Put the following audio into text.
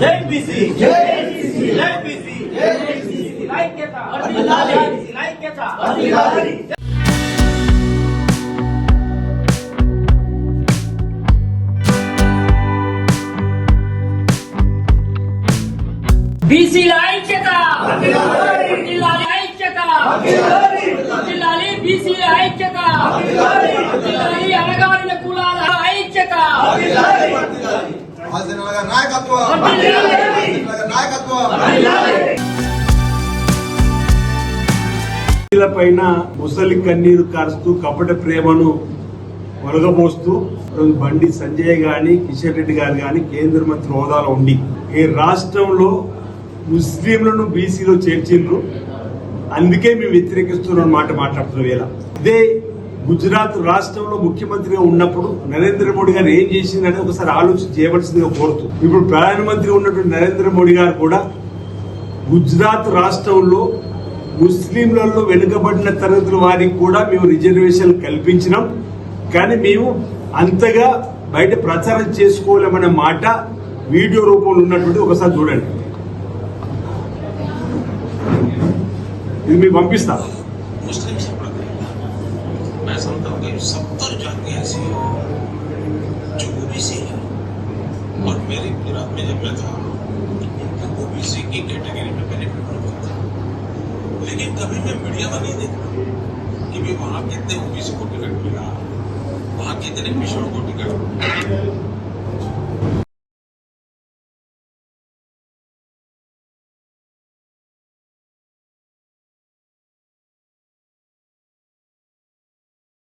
जय बीसी जय बीसी जय बीसी जय बीसी सिलाई के था अर्थिलाली सिलाई के था अर्थिलाली बीसी लाई के था अर्थिलाली के था अर्थिलाली बीसी लाई के था अर्थिलाली अरगारी ने कुला लाई के था నాయకత్వం. పైన ముసలి కన్నీరు కారుస్తూ కపట ప్రేమను ఒలగబోస్తూ బండి సంజయ్ గాని కిషన్ రెడ్డి గారు గాని కేంద్ర మంత్రి హోదాలో ఉండి ఈ రాష్ట్రంలో ముస్లింలను బీసీలో చేర్చిండ్రు. అందుకే మేము వ్యతిరేకిస్తున్నాం మాట మాట్లాడుతున్నాం ఇలా ఇదే గుజరాత్ రాష్ట్రంలో ముఖ్యమంత్రిగా ఉన్నప్పుడు నరేంద్ర మోడీ గారు ఏం చేసిందని ఒకసారి ఆలోచన చేయవలసిందిగా కోరుతూ ఇప్పుడు ప్రధానమంత్రి ఉన్నటువంటి నరేంద్ర మోడీ గారు కూడా గుజరాత్ రాష్ట్రంలో ముస్లింలలో వెనుకబడిన తరగతుల వారికి కూడా మేము రిజర్వేషన్ కల్పించినాం. కానీ మేము అంతగా బయట ప్రచారం చేసుకోలేమనే మాట వీడియో రూపంలో ఉన్నటువంటి ఒకసారి చూడండి. ఇది మీకు పంపిస్తాను समझता हूँ कि सत्तर जातियाँ ऐसी हैं, जो ओबीसी हैं। और मेरे गुजरात में जब मैं था तो ओबीसी की कैटेगरी में मैंने प्रेफर किया था। लेकिन कभी मैं मीडिया में नहीं देखा कि भी वहाँ कितने ओबीसी को टिकट मिला, वहाँ कितने पिछड़ों को टिकट मिला।